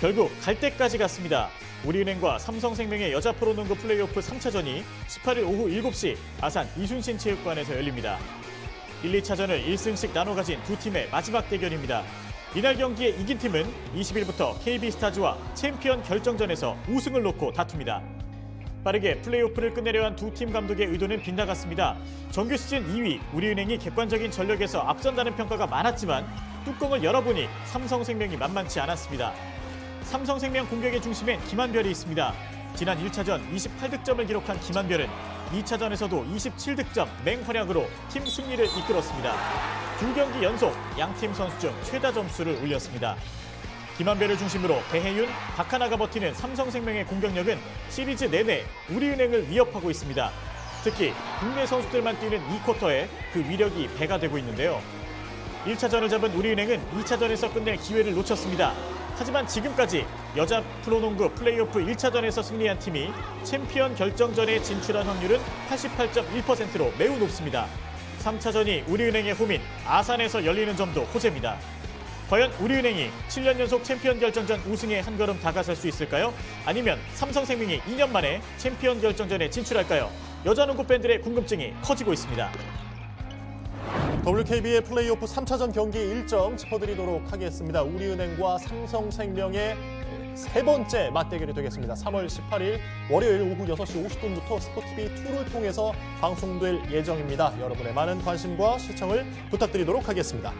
결국 갈 때까지 갔습니다. 우리은행과 삼성생명의 여자 프로농구 플레이오프 3차전이 18일 오후 7시 아산 이순신 체육관에서 열립니다. 1, 2차전을 1승씩 나눠 가진 두 팀의 마지막 대결입니다. 이날 경기에 이긴 팀은 20일부터 KB스타즈와 챔피언 결정전에서 우승을 놓고 다툽니다. 빠르게 플레이오프를 끝내려 한 두 팀 감독의 의도는 빗나갔습니다. 정규 시즌 2위 우리은행이 객관적인 전력에서 앞선다는 평가가 많았지만 뚜껑을 열어보니 삼성생명이 만만치 않았습니다. 삼성생명 공격의 중심엔 김한별이 있습니다. 지난 1차전 28득점을 기록한 김한별은 2차전에서도 27득점 맹활약으로 팀 승리를 이끌었습니다. 두 경기 연속 양팀 선수 중 최다 점수를 올렸습니다. 김한별을 중심으로 배혜윤, 박하나가 버티는 삼성생명의 공격력은 시리즈 내내 우리은행을 위협하고 있습니다. 특히 국내 선수들만 뛰는 2쿼터에 그 위력이 배가 되고 있는데요. 1차전을 잡은 우리은행은 2차전에서 끝낼 기회를 놓쳤습니다. 하지만 지금까지 여자 프로농구 플레이오프 1차전에서 승리한 팀이 챔피언 결정전에 진출한 확률은 88.1%로 매우 높습니다. 3차전이 우리은행의 홈인 아산에서 열리는 점도 호재입니다. 과연 우리은행이 7년 연속 챔피언 결정전 우승에 한 걸음 다가설 수 있을까요? 아니면 삼성생명이 2년 만에 챔피언 결정전에 진출할까요? 여자농구 팬들의 궁금증이 커지고 있습니다. WKB의 플레이오프 3차전 경기 일정 짚어드리도록 하겠습니다. 우리은행과 삼성생명의 세 번째 맞대결이 되겠습니다. 3월 18일 월요일 오후 6시 50분부터 스포티비 2를 통해서 방송될 예정입니다. 여러분의 많은 관심과 시청을 부탁드리도록 하겠습니다.